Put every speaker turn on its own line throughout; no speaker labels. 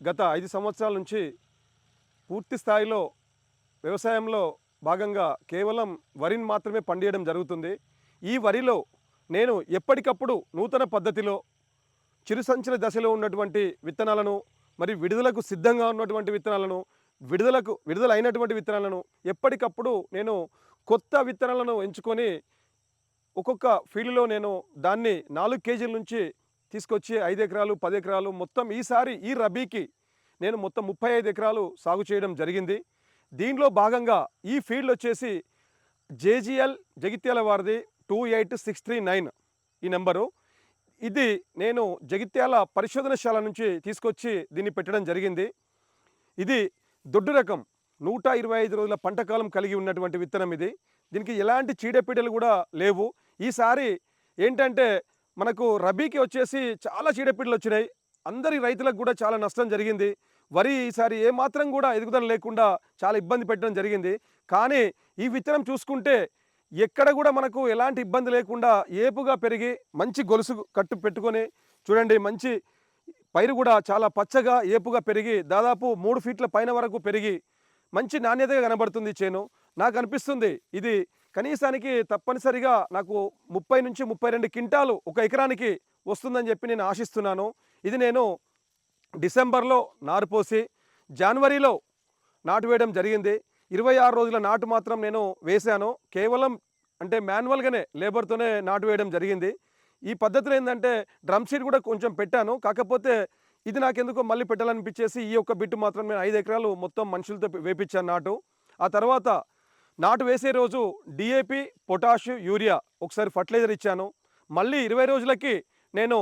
గత ఐదు సంవత్సరాల నుంచి పూర్తి స్థాయిలో వ్యవసాయంలో భాగంగా కేవలం వరిని మాత్రమే పండియడం జరుగుతుంది. ఈ వరిలో నేను ఎప్పటికప్పుడు నూతన పద్ధతిలో చిరుసంచల దశలో ఉన్నటువంటి విత్తనాలను మరి విడుదలకు సిద్ధంగా ఉన్నటువంటి విత్తనాలను విడుదలకు విడుదలైనటువంటి విత్తనాలను ఎప్పటికప్పుడు నేను కొత్త విత్తనాలను ఎంచుకొని ఒక్కొక్క ఫీల్డ్లో నేను దాన్ని నాలుగు కేజీల నుంచి తీసుకొచ్చి ఐదు ఎకరాలు పది ఎకరాలు మొత్తం ఈసారి ఈ రబీకి నేను మొత్తం ముప్పై ఐదు ఎకరాలు సాగు చేయడం జరిగింది. దీనిలో భాగంగా ఈ ఫీల్డ్ వచ్చేసి జేజీఎల్ జగిత్యాల వారిది two eight six three nine ఈ నెంబరు. ఇది నేను జగిత్యాల పరిశోధనశాల నుంచి తీసుకొచ్చి దీన్ని పెట్టడం జరిగింది. ఇది దొడ్డు రకం నూట ఇరవై ఐదు రోజుల పంటకాలం కలిగి ఉన్నటువంటి విత్తనం ఇది. దీనికి ఎలాంటి చీడపీడలు కూడా లేవు. ఈసారి ఏంటంటే మనకు రబీకి వచ్చేసి చాలా చీడపీడలు వచ్చినాయి. అందరి రైతులకు కూడా చాలా నష్టం జరిగింది. వరి ఈసారి ఏమాత్రం కూడా ఎదుగుదల లేకుండా చాలా ఇబ్బంది పెట్టడం జరిగింది. కానీ ఈ విత్తనం చూసుకుంటే ఎక్కడ కూడా మనకు ఎలాంటి ఇబ్బంది లేకుండా ఏపుగా పెరిగి మంచి గొలుసు కట్టు పెట్టుకొని చూడండి మంచి పైరు కూడా చాలా పచ్చగా ఏపుగా పెరిగి దాదాపు మూడు ఫీట్ల పైన వరకు పెరిగి మంచి నాణ్యతగా కనబడుతుంది చేను. నాకు అనిపిస్తుంది ఇది కనీసానికి తప్పనిసరిగా నాకు ముప్పై నుంచి ముప్పై రెండు క్వింటాలు ఒక ఎకరానికి వస్తుందని చెప్పి నేను ఆశిస్తున్నాను. ఇది నేను డిసెంబర్లో నారు పోసి జనవరిలో నాటు వేయడం జరిగింది. ఇరవై ఆరు రోజుల నాటు మాత్రం నేను వేశాను. కేవలం అంటే మాన్యువల్గానే లేబర్తోనే నాటు వేయడం జరిగింది. ఈ పద్ధతిలో ఏంటంటే డ్రమ్ షీట్ కూడా కొంచెం పెట్టాను. కాకపోతే ఇది నాకెందుకో మళ్ళీ పెట్టాలనిపించేసి ఈ యొక్క బిట్టు మాత్రం నేను ఐదు ఎకరాలు మొత్తం మనుషులతో వేపించాను నాటు. ఆ తర్వాత నాటు వేసే రోజు D A P potash urea ఒకసారి ఫర్టిలైజర్ ఇచ్చాను. మళ్ళీ ఇరవై రోజులకి నేను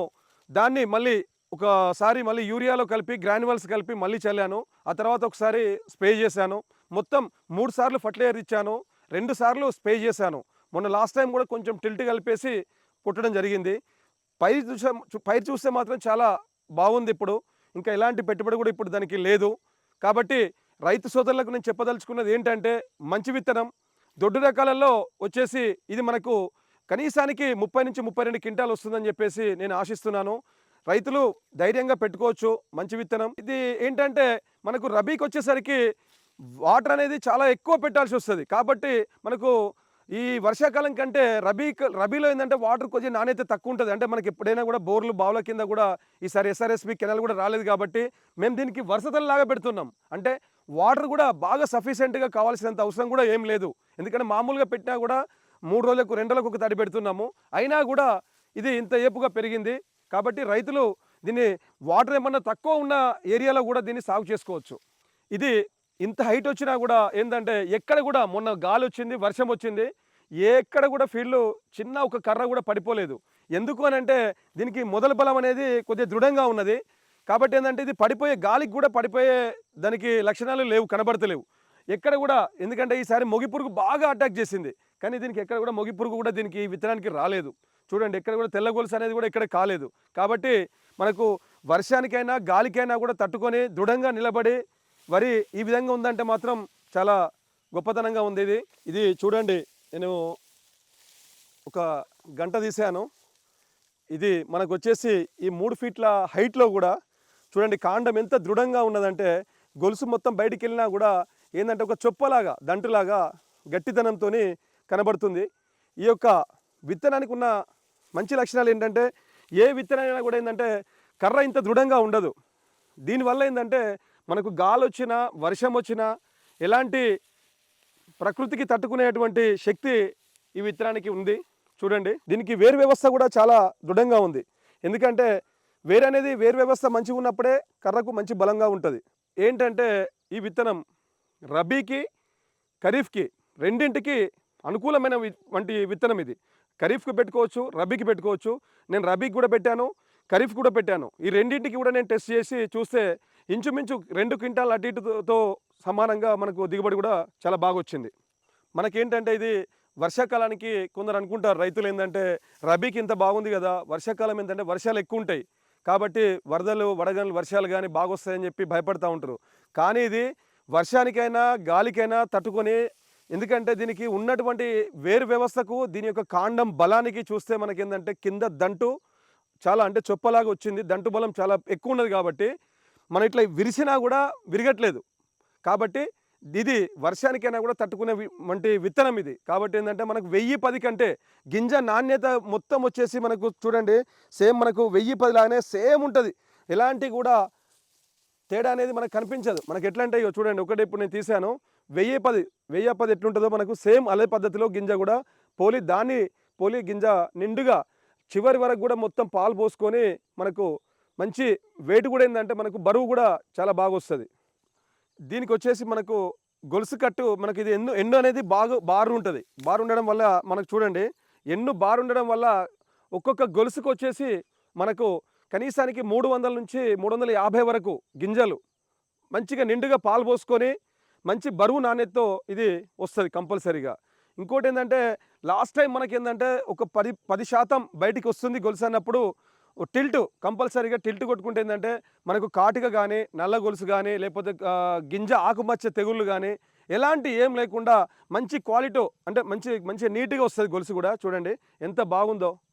దాన్ని మళ్ళీ ఒకసారి మళ్ళీ యూరియాలో కలిపి గ్రాన్యువల్స్ కలిపి మళ్ళీ చల్లాను. ఆ తర్వాత ఒకసారి స్ప్రే చేశాను. మొత్తం మూడు సార్లు ఫర్టిలైజర్ ఇచ్చాను. రెండు సార్లు స్ప్రే చేశాను. మొన్న లాస్ట్ టైం కూడా కొంచెం టిల్ట్ కలిపేసి పుట్టడం జరిగింది. పైరు చూసే పైరు చూస్తే మాత్రం చాలా బాగుంది ఇప్పుడు. ఇంకా ఎలాంటి పెట్టుబడి కూడా ఇప్పుడు దానికి లేదు. కాబట్టి రైతు సోదరులకు నేను చెప్పదలుచుకున్నది ఏంటంటే మంచి విత్తనం దొడ్డు రకాలలో వచ్చేసి ఇది మనకు కనీసానికి ముప్పై నుంచి ముప్పై రెండు క్వింటాలు వస్తుందని చెప్పేసి నేను ఆశిస్తున్నాను. రైతులు ధైర్యంగా పెట్టుకోవచ్చు మంచి విత్తనం. ఇది ఏంటంటే మనకు రబీకి వచ్చేసరికి వాటర్ అనేది చాలా ఎక్కువ పెట్టాల్సి వస్తుంది. కాబట్టి మనకు ఈ వర్షాకాలం కంటే రబీ రబీలో ఏంటంటే వాటర్ కొంచెం నాణ్యత తక్కువ ఉంటుంది. అంటే మనకి ఎప్పుడైనా కూడా బోర్లు బావుల కింద కూడా ఈసారి ఎస్ఆర్ఎస్బి కెనాల్ కూడా రాలేదు కాబట్టి మేము దీనికి వరుసతల్లాగా పెడుతున్నాం. అంటే వాటర్ కూడా బాగా సఫిషియెంట్గా కావాల్సినంత అవసరం కూడా ఏం లేదు. ఎందుకంటే మామూలుగా పెట్టినా కూడా మూడు రోజులకు రెండు రోజులకు ఒక తడి పెడుతున్నాము. అయినా కూడా ఇది ఇంత ఏపుగా పెరిగింది. కాబట్టి రైతులు దీన్ని వాటర్ ఏమన్నా తక్కువ ఉన్న ఏరియాలో కూడా దీన్ని సాగు చేసుకోవచ్చు. ఇది ఇంత హైట్ వచ్చినా కూడా ఏంటంటే ఎక్కడ కూడా మొన్న గాలి వచ్చింది వర్షం వచ్చింది ఎక్కడ కూడా ఫీల్డ్ చిన్న ఒక కర్ర కూడా పడిపోలేదు. ఎందుకు అని అంటే దీనికి మొదల బలం అనేది కొద్దిగా దృఢంగా ఉన్నది. కాబట్టి ఏంటంటే ఇది పడిపోయే గాలికి కూడా పడిపోయే దానికి లక్షణాలు లేవు కనబడతలేవు. ఎక్కడ కూడా ఎందుకంటే ఈసారి మొగి పురుగు బాగా అటాక్ చేసింది. కానీ దీనికి ఎక్కడ కూడా మొగిపురుగు కూడా దీనికి ఈ విత్తనానికి రాలేదు. చూడండి ఎక్కడ కూడా తెల్ల గొలుసు అనేది కూడా ఇక్కడ కాలేదు. కాబట్టి మనకు వర్షానికైనా గాలికైనా కూడా తట్టుకొని దృఢంగా నిలబడి వరి ఈ విధంగా ఉందంటే మాత్రం చాలా గొప్పతనంగా ఉంది ఇది. ఇది చూడండి నేను ఒక గంట తీసాను ఇది మనకు వచ్చేసి ఈ మూడు ఫీట్ల హైట్లో కూడా చూడండి కాండం ఎంత దృఢంగా ఉన్నదంటే గొలుసు మొత్తం బయటికి వెళ్ళినా కూడా ఏంటంటే ఒక చొప్పలాగా దంటులాగా గట్టితనంతో కనబడుతుంది. ఈ యొక్క విత్తనానికి ఉన్న మంచి లక్షణాలు ఏంటంటే ఏ విత్తనైనా కూడా ఏంటంటే కర్ర ఇంత దృఢంగా ఉండదు. దీనివల్ల ఏంటంటే మనకు గాలి వచ్చినా వర్షం వచ్చినా ఎలాంటి ప్రకృతికి తట్టుకునేటువంటి శక్తి ఈ విత్తనానికి ఉంది. చూడండి దీనికి వేరు వ్యవస్థ కూడా చాలా దృఢంగా ఉంది. ఎందుకంటే వేరు అనేది వేరు వ్యవస్థ మంచిగా ఉన్నప్పుడే కర్రకు మంచి బలంగా ఉంటుంది. ఏంటంటే ఈ విత్తనం రబీకి ఖరీఫ్కి రెండింటికి అనుకూలమైన వంటి విత్తనం ఇది. ఖరీఫ్కి పెట్టుకోవచ్చు రబీకి పెట్టుకోవచ్చు. నేను రబీకి కూడా పెట్టాను ఖరీఫ్ కూడా పెట్టాను. ఈ రెండింటికి కూడా నేను టెస్ట్ చేసి చూస్తే ఇంచుమించు రెండు క్వింటాల్ అటు ఇటుతో సమానంగా మనకు దిగుబడి కూడా చాలా బాగా వచ్చింది. మనకేంటంటే ఇది వర్షాకాలానికి కొందరు అనుకుంటారు రైతులు ఏంటంటే రబీకి ఇంత బాగుంది కదా వర్షాకాలం ఏంటంటే వర్షాలు ఎక్కువ ఉంటాయి కాబట్టి వరదలు వడగళ్ళు వర్షాలు కానీ బాగా వస్తాయని చెప్పి భయపడతా ఉంటారు. కానీ ఇది వర్షానికైనా గాలికైనా తట్టుకొని ఎందుకంటే దీనికి ఉన్నటువంటి వేరు వ్యవస్థకు దీని యొక్క కాండం బలానికి చూస్తే మనకి ఏంటంటే కింద దంటు చాలా అంటే చొప్పలాగా వచ్చింది. దంటు బలం చాలా ఎక్కువ ఉన్నది కాబట్టి మనం ఇట్లా విరిసినా కూడా విరగట్లేదు. కాబట్టి ఇది వర్షానికైనా కూడా తట్టుకునే వంటి విత్తనం ఇది. కాబట్టి ఏంటంటే మనకు వెయ్యి పది కంటే గింజ నాణ్యత మొత్తం వచ్చేసి మనకు చూడండి సేమ్ మనకు వెయ్యి పది లాగానే సేమ్ ఉంటుంది. ఎలాంటి కూడా తేడా అనేది మనకు కనిపించదు. మనకు ఎట్లా అంటే చూడండి ఒకటి ఇప్పుడు నేను తీసాను. వెయ్యి పది వెయ్యి పది ఎట్లుంటుందో మనకు సేమ్ అదే పద్ధతిలో గింజ కూడా పోలి దాన్ని పోలి గింజ నిండుగా చివరి వరకు కూడా మొత్తం పాలు పోసుకొని మనకు మంచి వెయిట్ కూడా ఏంటంటే మనకు బరువు కూడా చాలా బాగా వస్తుంది. దీనికి వచ్చేసి మనకు గొలుసు కట్టు మనకి ఇది ఎన్ను ఎండు అనేది బాగా బారు ఉంటుంది బారు ఉండడం వల్ల మనకు చూడండి ఎన్ను బారు ఉండడం వల్ల ఒక్కొక్క గొలుసుకు వచ్చేసి మనకు కనీసానికి మూడు వందల నుంచి మూడు వందల యాభై వరకు గింజలు మంచిగా నిండుగా పాలు పోసుకొని మంచి బరువు నాణ్యతతో ఇది వస్తుంది కంపల్సరీగా. ఇంకోటి ఏంటంటే లాస్ట్ టైం మనకి ఏంటంటే ఒక పది పది శాతం బయటికి వస్తుంది గొలుసు అన్నప్పుడు టిల్ట్ కంపల్సరీగా టిల్ట్ కొట్టుకుంటే ఏంటంటే మనకు కాటిక కానీ నల్ల గొలుసు కానీ లేకపోతే గింజ ఆకుమచ్చ తెగుళ్ళు కానీ ఎలాంటి ఏం లేకుండా మంచి క్వాలిటీ అంటే మంచి మంచి నీట్గా వస్తుంది గొలుసు కూడా. చూడండి ఎంత బాగుందో.